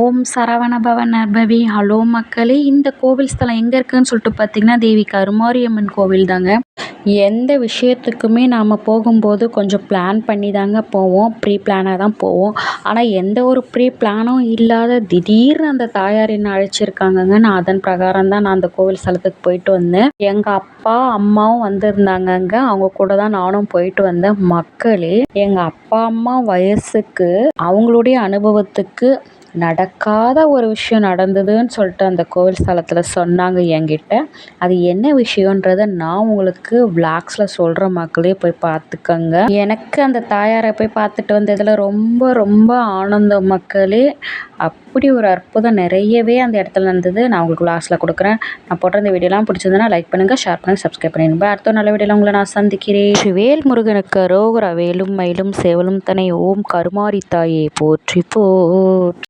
ஓம் Saravanabhava நர்பவி. Hello மக்களே இந்த கோவில் ஸ்தலம் எங்கே இருக்குதுன்னு சொல்லிட்டு பார்த்தீங்கன்னா தேவி கருமாரியம்மன் கோவில் தாங்க. எந்த விஷயத்துக்குமே நாம் போகும்போது கொஞ்சம் பிளான் பண்ணி தாங்க போவோம். ப்ரீ பிளானாக தான் போவோம். ஆனால் எந்த ஒரு ப்ரீ பிளானும் இல்லாத திடீர்னு அந்த தாயார் என்னை அழைச்சிருக்காங்கங்க நான் அதன் பிரகாரம் தான் நான் அந்த கோவில் ஸ்தலத்துக்கு போயிட்டு வந்தேன். எங்கள் அப்பா அம்மாவும் வந்திருந்தாங்கங்க. அவங்க கூட தான் நானும் போயிட்டு வந்தேன். மக்களே எங்கள் அப்பா அம்மா வயசுக்கு அவங்களுடைய அனுபவத்துக்கு நடக்காத ஒரு விஷயம் நடந்ததுன்னு சொல்லிட்டு அந்த கோவில் ஸ்தலத்தில் சொன்னாங்க என்கிட்ட. அது என்ன விஷயன்றத நான் உங்களுக்கு விளாக்ஸில் சொல்கிற மக்களே போய் பார்த்துக்கோங்க. எனக்கு அந்த தாயாரை போய் பார்த்துட்டு வந்ததில் ரொம்ப ரொம்ப ஆனந்தம் மக்களே. அப்படி ஒரு அற்புதம் நிறையவே அந்த இடத்துல நடந்தது. நான் உங்களுக்கு லாஸ்ட்டில் கொடுக்குறேன். நான் போடுற இந்த வீடியோலாம் பிடிச்சிருந்தனா லைக் பண்ணுங்கள் ஷேர் பண்ணுங்கள் சப்ஸ்கிரைப் பண்ணிடுங்க அடுத்த நல்ல வீடியோவில் உங்களை நான் சந்திக்கிறேன். வேல் முருகனுக்கு ரோகர வேலும் மயிலும் சேவலும் தனை ஓம் கருமாரி தாயே போற்றி போற்றி